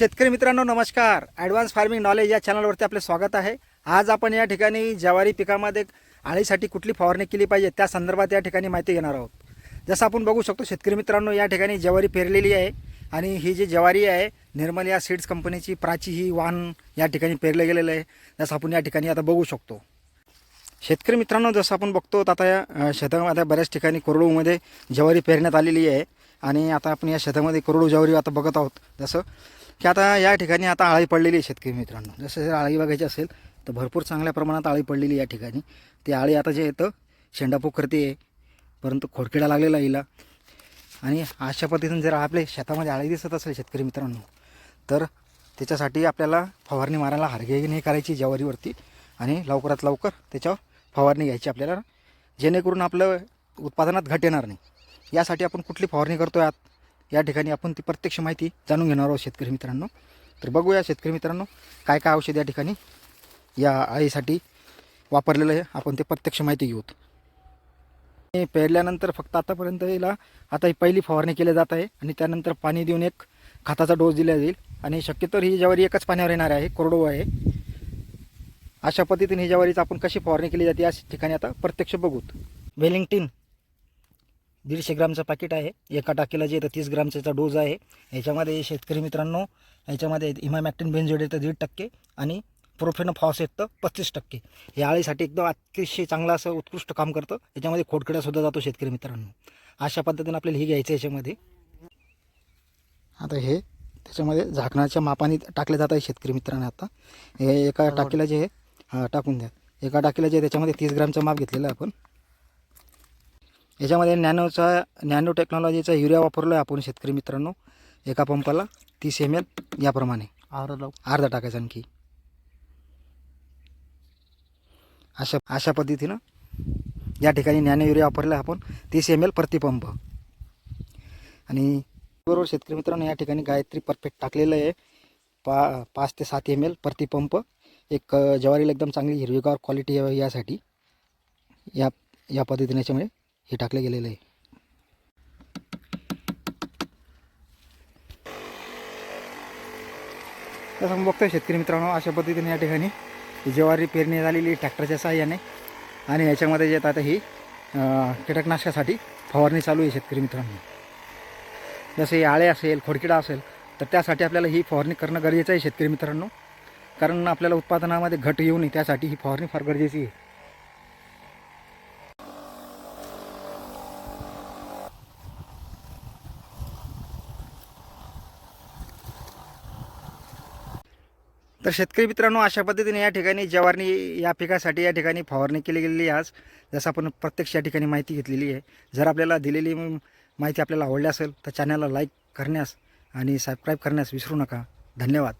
शेतकरी मित्रांनो नमस्कार. ॲडव्हान्स फार्मिंग नॉलेज या चॅनलवरती आपले स्वागत आहे. आज आपण या ठिकाणी ज्वारी पिकामध्ये आळीसाठी कुठली फवारणी केली पाहिजे त्या संदर्भात या ठिकाणी माहिती घेणार आहोत. जसं आपण बघू शकतो शेतकरी मित्रांनो या ठिकाणी ज्वारी पेरलेली आहे आणि ही जी ज्वारी आहे निर्मल या सीड्स कंपनीची प्राची ही वाहन या ठिकाणी पेरलं गेलेलं आहे. जसं आपण या ठिकाणी आता बघू शकतो. शेतकरी मित्रांनो जसं आपण बघतो आता या शेतामध्ये बऱ्याच ठिकाणी कोरडूमध्ये ज्वारी पेरण्यात आलेली आहे. आणि आता आपण या शेतामध्ये करोडो ज्वारी आता बघत आहोत. जसं की आता या ठिकाणी आता आळी पडलेली आहे शेतकरी मित्रांनो. जसं जर आळी बघायची असेल तर भरपूर चांगल्या प्रमाणात आळी पडलेली या ठिकाणी. ती आळी आता जे येतं शेंडापूक करते आहे परंतु खोडकिडा लागलेला हिला. आणि अशा पद्धतीने जर आपल्या शेतामध्ये आळी दिसत असेल शेतकरी मित्रांनो तर त्याच्यासाठी आपल्याला फवारणी मारायला हरगे नाही करायची ज्वारीवरती. आणि लवकरात लवकर त्याच्यावर फवारणी घ्यायची आपल्याला जेणेकरून आपलं उत्पादनात घट येणार नाही. यासाठी आपण कुठली फवारणी करतो आहात या ठिकाणी आपण ती प्रत्यक्ष माहिती जाणून घेणार आहोत शेतकरी मित्रांनो. तर बघूया शेतकरी मित्रांनो काय काय औषध या ठिकाणी या आईसाठी वापरलेलं आहे. आपण ते प्रत्यक्ष माहिती घेऊत. पेरल्यानंतर फक्त आतापर्यंत याला आता ही पहिली फवारणी केली जात आहे आणि त्यानंतर पाणी देऊन एक खताचा डोस दिला जाईल. आणि शक्यतो ही ज्वारी एकच पाण्यावर येणार आहे कोरडो आहे. अशा पद्धतीने ही ज्वारीचं आपण कशी फवारणी केली जाते या ठिकाणी आता प्रत्यक्ष बघूत. वेलिंग्टीन दीडशे ग्रामचं पाकिट आहे. एका टाकीला जे येतं तीस ग्रामचा डोज आहे. याच्यामध्ये शेतकरी मित्रांनो याच्यामध्ये इमामॅक्टिन बेन्झोड येतं दीड टक्के आणि प्रोफेनो फॉस येतं पस्तीस टक्के. हे आळीसाठी एकदम अतिशय चांगलं असं उत्कृष्ट काम करतं. याच्यामध्ये खोडकिडासुद्धा जातो शेतकरी मित्रांनो. अशा पद्धतीने आपल्याला हे घ्यायचं याच्यामध्ये. आता हे त्याच्यामध्ये झाकणाच्या मापाने टाकले जात आहे शेतकरी मित्रांनो आता. हे एका टाकीला जे आहे हां टाकून द्या. एका टाकीला जे त्याच्यामध्ये तीस ग्रामचं माप घेतलेलं आहे आपण. याच्यामध्ये नॅनोचा नॅनो टेक्नॉलॉजीचा युरिया वापरलो आहे आपण शेतकरी मित्रांनो एका पंपाला तीस एम एल याप्रमाणे. अर्धा अर्धा टाकायचा आणखी. अशा अशा पद्धतीनं या ठिकाणी नॅनो युरिया वापरला आहे आपण तीस एम एल प्रति पंप. आणि बरोबर शेतकरी मित्रांनो या ठिकाणी गायत्री परफेक्ट टाकलेलं आहे. पा पाच ते सात एम एल प्रति पंप. एक ज्वारीला एकदम चांगली हिरवीगार क्वालिटी यावी यासाठी. या या पद्धतीने याच्यामुळे हे टाकलं गेलेलं आहे. तसं आपण बघतोय शेतकरी मित्रांनो अशा पद्धतीने या ठिकाणी ज्वारी पेरणी झालेली ट्रॅक्टरच्या सहाय्याने आणि याच्यामध्ये जे आता ही कीटकनाशकासाठी फवारणी चालू आहे शेतकरी मित्रांनो. जसे आळे असेल खोडकिडा असेल तर त्यासाठी आपल्याला ही फवारणी करणं गरजेचं आहे शेतकरी मित्रांनो. कारण आपल्याला उत्पादनामध्ये घट येऊ नये त्यासाठी ही फवारणी फार गरजेची आहे. तर शेतकरी मित्रांनो अशा पद्धतीने या ठिकाणी ज्वारी या पिकासाठी या ठिकाणी फवारणी केली गेलेली आज. जसं आपण प्रत्यक्ष या ठिकाणी माहिती घेतलेली आहे. जर आपल्याला दिलेली माहिती आपल्याला आवडली असेल तर चॅनलला लाईक करण्यास आणि सबस्क्राईब करण्यास विसरू नका. धन्यवाद.